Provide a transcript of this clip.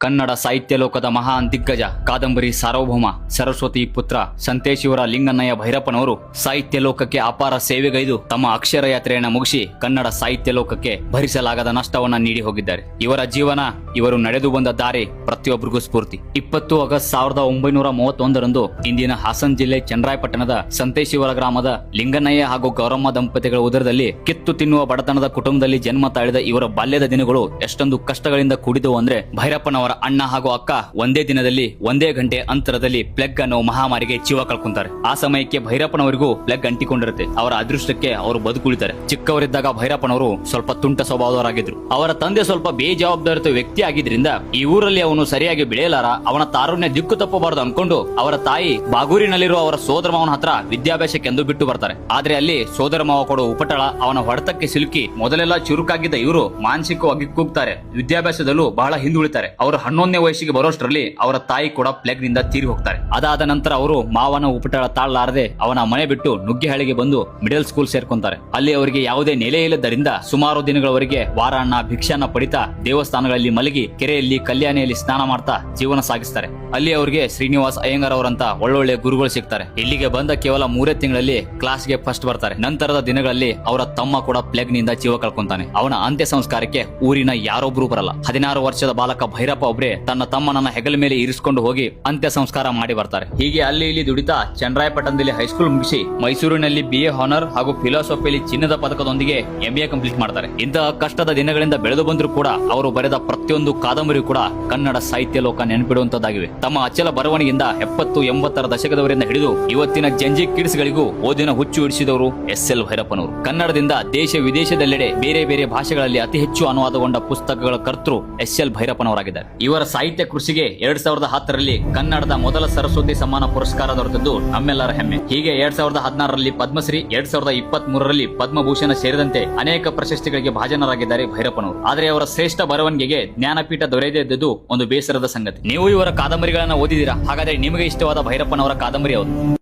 ಕನ್ನಡ ಸಾಹಿತ್ಯ ಲೋಕದ ಮಹಾನ್ ದಿಗ್ಗಜ ಕಾದಂಬರಿ ಸಾರ್ವಭೌಮ ಸರಸ್ವತಿ ಪುತ್ರ ಸಂತೇಶಿವರ ಲಿಂಗನ್ನಯ್ಯ ಭೈರಪ್ಪನವರು ಸಾಹಿತ್ಯ ಲೋಕಕ್ಕೆ ಅಪಾರ ಸೇವೆಗೈದು ತಮ್ಮ ಅಕ್ಷರ ಯಾತ್ರೆಯನ್ನು ಮುಗಿಸಿ ಕನ್ನಡ ಸಾಹಿತ್ಯ ಲೋಕಕ್ಕೆ ಭರಿಸಲಾಗದ ನಷ್ಟವನ್ನ ನೀಡಿ ಹೋಗಿದ್ದಾರೆ. ಇವರ ಜೀವನ, ಇವರು ನಡೆದು ಬಂದ ದಾರಿ ಪ್ರತಿಯೊಬ್ಬರಿಗೂ ಸ್ಫೂರ್ತಿ. ಇಪ್ಪತ್ತು ಆಗಸ್ಟ್ ಸಾವಿರದ ಒಂಬೈನೂರ ಮೂವತ್ತೊಂದರಂದು ಇಂದಿನ ಹಾಸನ್ ಜಿಲ್ಲೆ ಚಂದ್ರಾಯಪಟ್ಟಣದ ಸಂತೇಶಿವರ ಗ್ರಾಮದ ಲಿಂಗನಯ್ಯ ಹಾಗೂ ಗೌರಮ್ಮ ದಂಪತಿಗಳ ಉದರದಲ್ಲಿ ಕಿತ್ತು ತಿನ್ನುವ ಬಡತನದ ಕುಟುಂಬದಲ್ಲಿ ಜನ್ಮ ತಾಳಿದ ಇವರ ಬಾಲ್ಯದ ದಿನಗಳು ಎಷ್ಟೊಂದು ಕಷ್ಟಗಳಿಂದ ಕೂಡಿದವು ಅಂದ್ರೆ ಭೈರಪ್ಪನವರ ಅಣ್ಣ ಹಾಗೂ ಅಕ್ಕ ಒಂದೇ ದಿನದಲ್ಲಿ, ಒಂದೇ ಗಂಟೆ ಅಂತರದಲ್ಲಿ ಪ್ಲೆಗ್ ಅನ್ನೋ ಮಹಾಮಾರಿಗೆ ಜೀವ ಕಳ್ಕೊಂತಾರೆ. ಆ ಸಮಯಕ್ಕೆ ಭೈರಪ್ಪನವರಿಗೂ ಪ್ಲಗ್ ಅಂಟಿಕೊಂಡಿರುತ್ತೆ. ಅವರ ಅದೃಷ್ಟಕ್ಕೆ ಅವರು ಬದುಕುಳಿತಾರೆ. ಚಿಕ್ಕವರಿದ್ದಾಗ ಭೈರಪ್ಪನವರು ಸ್ವಲ್ಪ ತುಂಟ ಸ್ವಭಾವದವರಾಗಿದ್ರು. ಅವರ ತಂದೆ ಸ್ವಲ್ಪ ಬೇಜವಾಬ್ದಾರಿತ ವ್ಯಕ್ತಿ ಆಗಿದ್ರಿಂದ ಈ ಊರಲ್ಲಿ ಅವನು ಸರಿಯಾಗಿ ಬೆಳೆಯಲಾರ, ಅವನ ತಾರುಣ್ಯ ದಿಕ್ಕು ತಪ್ಪಬಾರದು ಅನ್ಕೊಂಡು ಅವರ ತಾಯಿ ಬಾಗೂರಿನಲ್ಲಿರುವ ಅವರ ಸೋದರ ಮಾವನ ಹತ್ರ ವಿದ್ಯಾಭ್ಯಾಸಕ್ಕೆಂದು ಬಿಟ್ಟು ಬರ್ತಾರೆ. ಆದ್ರೆ ಅಲ್ಲಿ ಸೋದರ ಮಾವ ಕೊಡುವ ಉಪಟಳ ಅವನ ಹೊಡೆತಕ್ಕೆ ಸಿಲುಕಿ ಮೊದಲೆಲ್ಲ ಚುರುಕಾಗಿದ್ದ ಇವರು ಮಾನಸಿಕವಾಗಿ ಕುಗ್ತಾರೆ. ವಿದ್ಯಾಭ್ಯಾಸದಲ್ಲೂ ಬಹಳ ಹಿಂದುಳಿತಾರೆ. ಅವರು ಹನ್ನೊಂದನೇ ವಯಸ್ಸಿಗೆ ಬರೋಷ್ಟರಲ್ಲಿ ಅವರ ತಾಯಿ ಕೂಡ ಪ್ಲೇಗ್ನಿಂದ ತೀರಿ ಹೋಗ್ತಾರೆ. ಅದಾದ ನಂತರ ಅವರು ಮಾವನ ಉಪಟಳ ತಾಳಲಾರದೆ ಅವನ ಮನೆ ಬಿಟ್ಟು ನುಗ್ಗೆಹಳ್ಳಿಗೆ ಬಂದು ಮಿಡಲ್ ಸ್ಕೂಲ್ ಸೇರ್ಕೊಂತಾರೆ. ಅಲ್ಲಿ ಅವರಿಗೆ ಯಾವುದೇ ನೆಲೆ ಇಲ್ಲದರಿಂದ ಸುಮಾರು ದಿನಗಳವರೆಗೆ ವಾರಾನ್ನ ಭಿಕ್ಷಾನ ಪಡಿತಾ ದೇವಸ್ಥಾನಗಳಲ್ಲಿ ಮಲಗಿ ಕೆರೆಯಲ್ಲಿ, ಕಲ್ಯಾಣಿಯಲ್ಲಿ ಸ್ನಾನ ಮಾಡ್ತಾ ಜೀವನ ಸಾಗಿಸ್ತಾರೆ. ಅಲ್ಲಿ ಅವರಿಗೆ ಶ್ರೀನಿವಾಸ್ ಅಯ್ಯಂಗಾರ್ ಅವರಂತ ಒಳ್ಳೊಳ್ಳೆ ಗುರುಗಳು ಸಿಗ್ತಾರೆ. ಇಲ್ಲಿಗೆ ಬಂದ ಕೇವಲ ಮೂರೇ ತಿಂಗಳಲ್ಲಿ ಕ್ಲಾಸ್ಗೆ ಫಸ್ಟ್ ಬರ್ತಾರೆ. ನಂತರದ ದಿನಗಳಲ್ಲಿ ಅವರ ತಮ್ಮ ಕೂಡ ಪ್ಲೇಗ್ನಿಂದ ಜೀವ ಕಳ್ಕೊಂತಾನೆ. ಅವನ ಅಂತ್ಯ ಸಂಸ್ಕಾರಕ್ಕೆ ಊರಿನ ಯಾರೊಬ್ರು ಬರಲ್ಲ. ಹದಿನಾರು ವರ್ಷದ ಬಾಲಕ ಭೈರಪ್ಪ ಒಬ್ರೇ ತನ್ನ ತಮ್ಮನನ್ನ ಹೆಗಲ ಮೇಲೆ ಇರಿಸಿಕೊಂಡು ಹೋಗಿ ಅಂತ್ಯ ಸಂಸ್ಕಾರ ಮಾಡಿ ಬರ್ತಾರೆ. ಹೀಗೆ ಅಲ್ಲಿ ಇಲ್ಲಿ ದುಡಿತಾ ಚನ್ನರಾಯಪಟ್ಟಣದಲ್ಲಿ ಹೈಸ್ಕೂಲ್ ಮುಗಿಸಿ ಮೈಸೂರಿನಲ್ಲಿ ಬಿ ಎ ಹಾನರ್ ಹಾಗೂ ಫಿಲಾಸಫಿಯಲ್ಲಿ ಚಿನ್ನದ ಪದಕದೊಂದಿಗೆ ಎಂಎ ಕಂಪ್ಲೀಟ್ ಮಾಡ್ತಾರೆ. ಇಂತಹ ಕಷ್ಟದ ದಿನಗಳಿಂದ ಬೆಳೆದು ಬಂದರೂ ಕೂಡ ಅವರು ಬರೆದ ಪ್ರತಿಯೊಂದು ಕಾದಂಬರಿ ಕೂಡ ಕನ್ನಡ ಸಾಹಿತ್ಯ ಲೋಕ ನೆನಪಿಡುವಂತದ್ದಾಗಿವೆ. ತಮ್ಮ ಅಚಲ ಬರವಣಿಗೆಯಿಂದ ಎಪ್ಪತ್ತು ಎಂಬತ್ತರ ದಶಕದವರಿಂದ ಹಿಡಿದು ಇವತ್ತಿನ ಜಂಜಿ ಕಿಡ್ಸ್ಗಳಿಗೂ ಓದಿನ ಹುಚ್ಚು ಹಿಡಿಸಿದವರು ಎಸ್ ಎಲ್ ಭೈರಪ್ಪನವರು ಕನ್ನಡದಿಂದ ದೇಶ ವಿದೇಶದೆಲ್ಲೆಡೆ ಬೇರೆ ಬೇರೆ ಭಾಷೆಗಳಲ್ಲಿ ಅತಿ ಹೆಚ್ಚು ಅನುವಾದಗೊಂಡ ಪುಸ್ತಕಗಳ ಕರ್ತೃ ಎಸ್ ಎಲ್ ಭೈರಪ್ಪನವರಾಗಿದ್ದಾರೆ. ಇವರ ಸಾಹಿತ್ಯ ಕೃಷಿಗೆ ಎರಡ್ ಸಾವಿರದ ಹತ್ತರಲ್ಲಿ ಕನ್ನಡದ ಮೊದಲ ಸರಸ್ವತಿ ಸಮ್ಮಾನ ಪುರಸ್ಕಾರ ದೊರೆತದ್ದು ನಮ್ಮೆಲ್ಲರ ಹೆಮ್ಮೆ. ಹೀಗೆ ಎರಡ್ ಸಾವಿರದ ಹದಿನಾರರಲ್ಲಿ ಪದ್ಮಶ್ರೀ, ಎರಡ್ ಸಾವಿರದ ಇಪ್ಪತ್ತ್ ಮೂರರಲ್ಲಿ ಪದ್ಮಭೂಷಣ ಸೇರಿದಂತೆ ಅನೇಕ ಪ್ರಶಸ್ತಿಗಳಿಗೆ ಭಾಜನರಾಗಿದ್ದಾರೆ ಭೈರಪ್ಪನವರು. ಆದರೆ ಅವರ ಶ್ರೇಷ್ಠ ಬರವಣಿಗೆಗೆ ಜ್ಞಾನಪೀಠ ದೊರೆಯದೇ ಒಂದು ಬೇಸರದ ಸಂಗತಿ. ನೀವು ಇವರ ಕಾದಂಬರಿಗಳನ್ನ ಓದಿದ್ದೀರಾ? ಹಾಗಾದ್ರೆ ನಿಮಗೆ ಇಷ್ಟವಾದ ಭೈರಪ್ಪನವರ ಕಾದಂಬರಿ ಯಾವುದು?